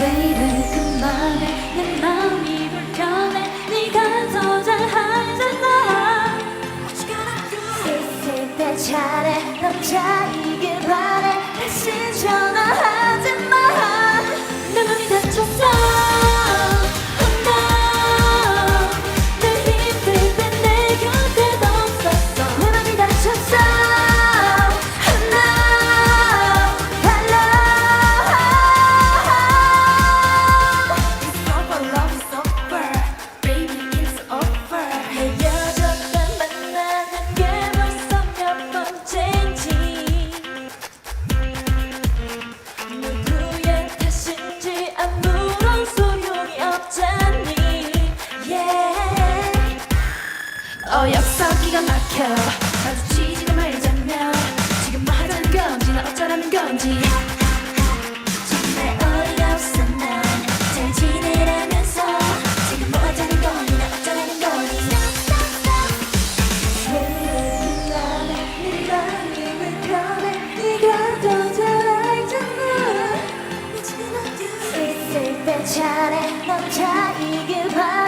매일은 그 맘에 내 맘에 어 역사기가 막혀. 가서 치지나 말자면 지금 뭐 하자는 건지 나 어쩌라는 건지. 정말 어이가 없어 난잘 지내라면서. 지금 뭐 하자는 건지 나 어쩌라는 건지. 네가 기분 편해 네가 더 잘알잖아. 미친 어디 있을 때 잘해. 넌 잘이길 바래 그